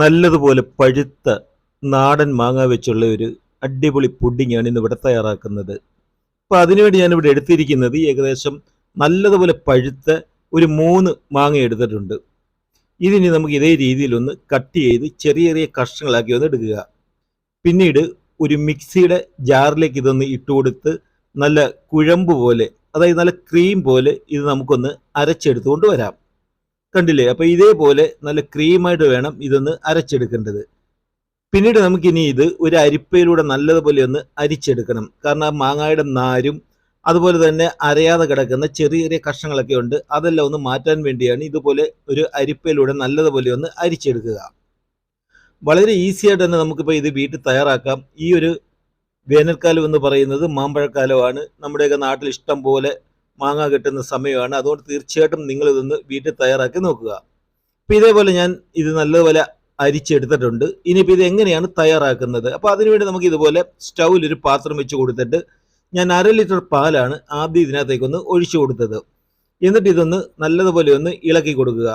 നല്ലതുപോലെ പഴുത്ത നാടൻ മാങ്ങ വെച്ചുള്ള ഒരു അടിപൊളി പുഡിങ്ങാണ് ഇന്ന് ഇവിടെ തയ്യാറാക്കുന്നത്. അപ്പോൾ അതിനുവേണ്ടി ഞാനിവിടെ എടുത്തിരിക്കുന്നത് ഏകദേശം നല്ലതുപോലെ പഴുത്ത ഒരു മൂന്ന് മാങ്ങ എടുത്തിട്ടുണ്ട്. ഇതിനി നമുക്ക് ഇതേ രീതിയിലൊന്ന് കട്ട് ചെയ്ത് ചെറിയ ചെറിയ കഷ്ണങ്ങളാക്കി ഒന്ന് എടുക്കുക. പിന്നീട് ഒരു മിക്സിയുടെ ജാറിലേക്ക് ഇതൊന്ന് ഇട്ട് കൊടുത്ത് നല്ല കുഴമ്പ് പോലെ അതായത് നല്ല ക്രീം പോലെ ഇത് നമുക്കൊന്ന് അരച്ചെടുത്തുകൊണ്ട് വരാം. കണ്ടില്ലേ? അപ്പോൾ ഇതേപോലെ നല്ല ക്രീമായിട്ട് വേണം ഇതൊന്ന് അരച്ചെടുക്കേണ്ടത്. പിന്നീട് നമുക്കിനി ഇത് ഒരു അരിപ്പയിലൂടെ നല്ലതുപോലെ ഒന്ന് അരിച്ചെടുക്കണം. കാരണം മാങ്ങായുടെ നാരും അതുപോലെ തന്നെ അരയാതെ കിടക്കുന്ന ചെറിയ ചെറിയ കഷ്ണങ്ങളൊക്കെ ഉണ്ട്. അതെല്ലാം ഒന്ന് മാറ്റാൻ വേണ്ടിയാണ് ഇതുപോലെ ഒരു അരിപ്പയിലൂടെ നല്ലതുപോലെ ഒന്ന് അരിച്ചെടുക്കുക. വളരെ ഈസി ആയിട്ട് തന്നെ നമുക്കിപ്പോൾ ഇത് വീട്ടിൽ തയ്യാറാക്കാം. ഈ ഒരു വേനൽക്കാലം എന്ന് പറയുന്നത് മാമ്പഴക്കാലമാണ്. നമ്മുടെയൊക്കെ നാട്ടിൽ ഇഷ്ടം പോലെ മാങ്ങ കിട്ടുന്ന സമയമാണ്. അതുകൊണ്ട് തീർച്ചയായിട്ടും നിങ്ങൾ ഇതൊന്ന് വീട്ടിൽ തയ്യാറാക്കി നോക്കുക. അപ്പോൾ ഇതേപോലെ ഞാൻ ഇത് നല്ലതുപോലെ അരിച്ചെടുത്തിട്ടുണ്ട്. ഇനിയിപ്പോൾ ഇത് എങ്ങനെയാണ് തയ്യാറാക്കുന്നത്? അപ്പോൾ അതിനുവേണ്ടി നമുക്ക് ഇതുപോലെ സ്റ്റൗവിൽ ഒരു പാത്രം വെച്ച് കൊടുത്തിട്ട് ഞാൻ അര ലിറ്റർ പാലാണ് ആദ്യം ഇതിനകത്തേക്കൊന്ന് ഒഴിച്ചു കൊടുത്തത്. എന്നിട്ട് ഇതൊന്ന് നല്ലതുപോലെ ഒന്ന് ഇളക്കി കൊടുക്കുക.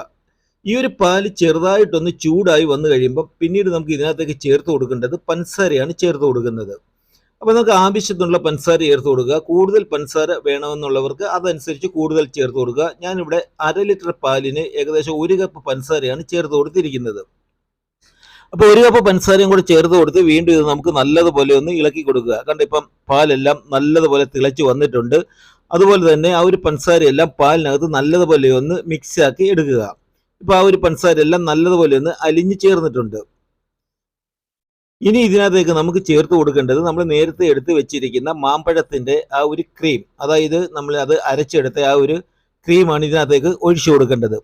ഈ ഒരു പാൽ ചെറുതായിട്ടൊന്ന് ചൂടായി വന്നു കഴിയുമ്പോൾ പിന്നീട് നമുക്ക് ഇതിനകത്തേക്ക് ചേർത്ത് കൊടുക്കേണ്ടത് പഞ്ചസാരയാണ് ചേർത്ത് കൊടുക്കുന്നത്. അപ്പോൾ നമുക്ക് ആവശ്യത്തിനുള്ള പഞ്ചസാര ചേർത്ത് കൊടുക്കുക. കൂടുതൽ പഞ്ചസാര വേണമെന്നുള്ളവർക്ക് അതനുസരിച്ച് കൂടുതൽ ചേർത്ത് കൊടുക്കുക. ഞാനിവിടെ അര ലിറ്റർ പാലിന് ഏകദേശം ഒരു കപ്പ് പഞ്ചസാരയാണ് ചേർത്ത് കൊടുത്തിരിക്കുന്നത്. അപ്പോൾ ഒരു കപ്പ് പഞ്ചസാരയും കൂടെ ചേർത്ത് കൊടുത്ത് വീണ്ടും ഇത് നമുക്ക് നല്ലതുപോലെ ഒന്ന് ഇളക്കി കൊടുക്കുക. കണ്ട ഇപ്പം പാലെല്ലാം നല്ലതുപോലെ തിളച്ച് വന്നിട്ടുണ്ട്. അതുപോലെ തന്നെ ആ ഒരു പഞ്ചസാരയെല്ലാം പാലിനകത്ത് നല്ലതുപോലെ ഒന്ന് മിക്സ് ആക്കി എടുക്കുക. ഇപ്പൊ ആ ഒരു പഞ്ചസാര എല്ലാം നല്ലതുപോലെ ഒന്ന് അലിഞ്ഞു ചേർന്നിട്ടുണ്ട്. ഇനി ഇതിനകത്തേക്ക് നമുക്ക് ചേർത്ത് കൊടുക്കേണ്ടത് നമ്മൾ നേരത്തെ എടുത്ത് വെച്ചിരിക്കുന്ന മാമ്പഴത്തിന്റെ ആ ഒരു ക്രീം അതായത് നമ്മൾ അത് അരച്ചെടുത്ത ആ ഒരു ക്രീമാണ് ഇതിനകത്തേക്ക് ഒഴിച്ചു കൊടുക്കേണ്ടത്.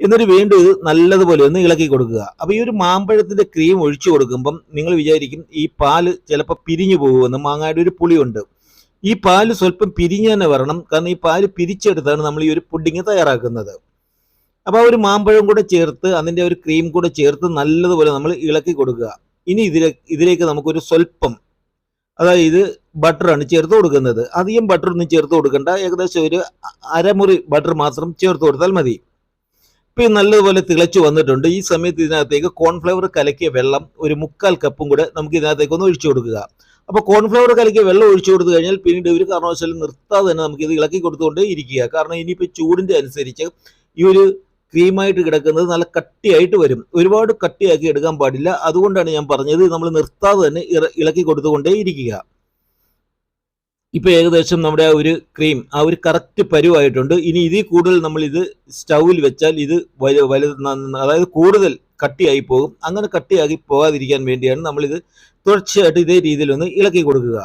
എന്നിട്ട് വീണ്ടും ഇത് നല്ലതുപോലെ ഒന്ന് ഇളക്കി കൊടുക്കുക. അപ്പോൾ ഈ ഒരു മാമ്പഴത്തിന്റെ ക്രീം ഒഴിച്ചു കൊടുക്കുമ്പം നിങ്ങൾ വിചാരിക്കും ഈ പാൽ ചിലപ്പോൾ പിരിഞ്ഞു പോകുമെന്ന് മാങ്ങയുടെ ഒരു പുളിയുണ്ട്. ഈ പാൽ സ്വല്പം പിരിഞ്ഞു തന്നെ വരണം. കാരണം ഈ പാൽ പിരിച്ചെടുത്താണ് നമ്മൾ ഈ ഒരു പുഡിങ് തയ്യാറാക്കുന്നത്. അപ്പോൾ ആ ഒരു മാമ്പഴം കൂടെ ചേർത്ത് അതിന്റെ ഒരു ക്രീം കൂടെ ചേർത്ത് നല്ലതുപോലെ നമ്മൾ ഇളക്കി കൊടുക്കുക. ഇനി ഇതിലേക്ക് ഇതിലേക്ക് നമുക്കൊരു സ്വല്പം അതായത് ബട്ടറാണ് ചേർത്ത് കൊടുക്കുന്നത്. അധികം ബട്ടർ ഒന്നും ചേർത്ത് കൊടുക്കണ്ട. ഏകദേശം ഒരു അരമുറി ബട്ടർ മാത്രം ചേർത്ത് കൊടുത്താൽ മതി. ഇപ്പം നല്ലതുപോലെ തിളച്ചു വന്നിട്ടുണ്ട്. ഈ സമയത്ത് ഇതിനകത്തേക്ക് കോൺഫ്ലവർ കലക്കിയ വെള്ളം ഒരു മുക്കാൽ കപ്പും കൂടെ നമുക്ക് ഇതിനകത്തേക്ക് ഒന്ന് ഒഴിച്ചു കൊടുക്കുക. അപ്പോൾ കോൺഫ്ലവർ കലക്കിയ വെള്ളം ഒഴിച്ചു കൊടുത്തു കഴിഞ്ഞാൽ പിന്നീട് ഒരു കാരണവശാലും നിർത്താതെ തന്നെ നമുക്ക് ഇത് ഇളക്കി കൊടുത്തുകൊണ്ട് ഇരിക്കുക. കാരണം ഇനിയിപ്പോൾ ചൂടിന്റെ അനുസരിച്ച് ഈ ഒരു ക്രീമായിട്ട് കിടക്കുന്നത് നല്ല കട്ടിയായിട്ട് വരും. ഒരുപാട് കട്ടിയാക്കി എടുക്കാൻ പാടില്ല. അതുകൊണ്ടാണ് ഞാൻ പറഞ്ഞത് നമ്മൾ നിർത്താതെ തന്നെ ഇളക്കി കൊടുത്തുകൊണ്ടേ ഇരിക്കുക. ഇപ്പൊ ഏകദേശം നമ്മുടെ ആ ഒരു ക്രീം ആ ഒരു കറക്റ്റ് പരുവായിട്ടുണ്ട്. ഇനി ഇതിൽ കൂടുതൽ നമ്മൾ ഇത് സ്റ്റൗവിൽ വെച്ചാൽ ഇത് വലു അതായത് കൂടുതൽ കട്ടിയായി പോകും. അങ്ങനെ കട്ടിയാക്കി പോകാതിരിക്കാൻ വേണ്ടിയാണ് നമ്മളിത് തുടർച്ചയായിട്ട് ഇതേ രീതിയിലൊന്ന് ഇളക്കി കൊടുക്കുക.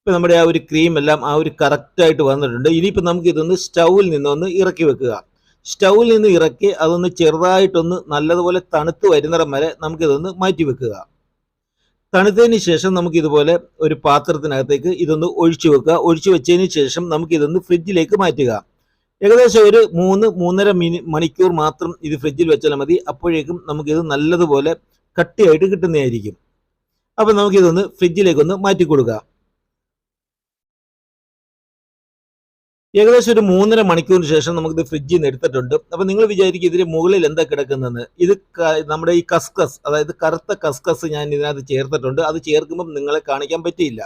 ഇപ്പൊ നമ്മുടെ ആ ഒരു ക്രീം എല്ലാം ആ ഒരു കറക്റ്റായിട്ട് വന്നിട്ടുണ്ട്. ഇനിയിപ്പോൾ നമുക്ക് ഇതൊന്ന് സ്റ്റൗവിൽ നിന്നൊന്ന് ഇറക്കി വെക്കുക. സ്റ്റൗവിൽ നിന്ന് ഇറക്കി അതൊന്ന് ചെറുതായിട്ടൊന്ന് നല്ലതുപോലെ തണുത്ത് വരുന്നിടം വരെ നമുക്കിതൊന്ന് മാറ്റി വെക്കുക. തണുത്തതിന് ശേഷം നമുക്ക് ഇതുപോലെ ഒരു പാത്രത്തിനകത്തേക്ക് ഇതൊന്ന് ഒഴിച്ചു വെക്കുക. ഒഴിച്ചു വെച്ചതിന് ശേഷം നമുക്ക് ഇതൊന്ന് ഫ്രിഡ്ജിലേക്ക് മാറ്റുക. ഏകദേശം ഒരു മൂന്ന് മൂന്നര മിനി മണിക്കൂർ മാത്രം ഇത് ഫ്രിഡ്ജിൽ വെച്ചാൽ മതി. അപ്പോഴേക്കും നമുക്കിത് നല്ലതുപോലെ കട്ടിയായിട്ട് കിട്ടുന്നതായിരിക്കും. അപ്പം നമുക്കിതൊന്ന് ഫ്രിഡ്ജിലേക്കൊന്ന് മാറ്റി കൊടുക്കാം ഏകദേശം ഒരു മൂന്നര മണിക്കൂറിന് ശേഷം നമുക്കിത് ഫ്രിഡ്ജിൽ നിന്ന് എടുത്തിട്ടുണ്ട്. അപ്പം നിങ്ങൾ വിചാരിക്കും ഇതിന് മുകളിൽ എന്താ കിടക്കുന്നതെന്ന്. ഇത് നമ്മുടെ ഈ കസ്കസ് അതായത് കറുത്ത കസ്കസ് ഞാൻ ഇതിനകത്ത് ചേർത്തിട്ടുണ്ട്. അത് ചേർക്കുമ്പോൾ നിങ്ങളെ കാണിക്കാൻ പറ്റിയില്ല.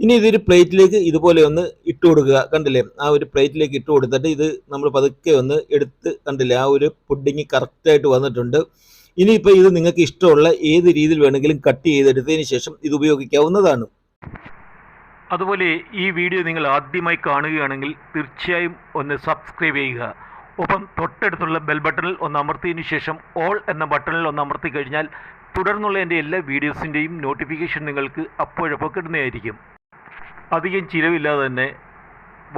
ഇനി ഇതൊരു പ്ലേറ്റിലേക്ക് ഇതുപോലെ ഒന്ന് ഇട്ട് കൊടുക്കുക. കണ്ടില്ലേ? ആ ഒരു പ്ലേറ്റിലേക്ക് ഇട്ട് കൊടുത്തിട്ട് ഇത് നമ്മൾ പതുക്കെ ഒന്ന് എടുത്ത് കണ്ടില്ലേ? ആ ഒരു പുഡിങ് കറക്റ്റായിട്ട് വന്നിട്ടുണ്ട്. ഇനിയിപ്പോൾ ഇത് നിങ്ങൾക്ക് ഇഷ്ടമുള്ള ഏത് രീതിയിൽ വേണമെങ്കിലും കട്ട് ചെയ്തെടുത്തതിന് ശേഷം ഇത് ഉപയോഗിക്കാവുന്നതാണ്. അതുപോലെ ഈ വീഡിയോ നിങ്ങൾ ആദ്യമായി കാണുകയാണെങ്കിൽ തീർച്ചയായും ഒന്ന് സബ്സ്ക്രൈബ് ചെയ്യുക. ഒപ്പം തൊട്ടടുത്തുള്ള ബെൽ ബട്ടണിൽ ഒന്ന് അമർത്തിയതിന് ശേഷം ഓൾ എന്ന ബട്ടണിൽ ഒന്ന് അമർത്തി കഴിഞ്ഞാൽ തുടർന്നുള്ള എന്റെ എല്ലാ വീഡിയോസിന്റെയും നോട്ടിഫിക്കേഷൻ നിങ്ങൾക്ക് അപ്പോഴപ്പോൾ കിട്ടുന്നതായിരിക്കും. അധികം ചിലവില്ലാതെ തന്നെ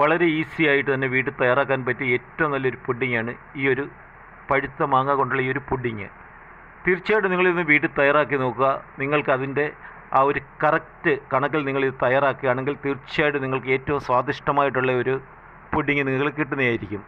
വളരെ ഈസി ആയിട്ട് തന്നെ വീട്ടിൽ തയ്യാറാക്കാൻ പറ്റിയ ഏറ്റവും നല്ലൊരു പുഡിങ്ങാണ് ഈ ഒരു പഴുത്ത മാങ്ങ കൊണ്ടുള്ള ഈ ഒരു പുഡിങ് തീർച്ചയായിട്ടും നിങ്ങളിന്ന് വീട്ടിൽ തയ്യാറാക്കി നോക്കുക. നിങ്ങൾക്ക് അതിന്റെ ആ ഒരു കറക്റ്റ് കണക്കിൽ നിങ്ങൾ ഇത് തയ്യാറാക്കുകയാണെങ്കിൽ തീർച്ചയായിട്ടും നിങ്ങൾക്ക് ഏറ്റവും സ്വാദിഷ്ടമായിട്ടുള്ള ഒരു പുഡിങ് നിങ്ങൾക്ക് കിട്ടുന്നതായിരിക്കും.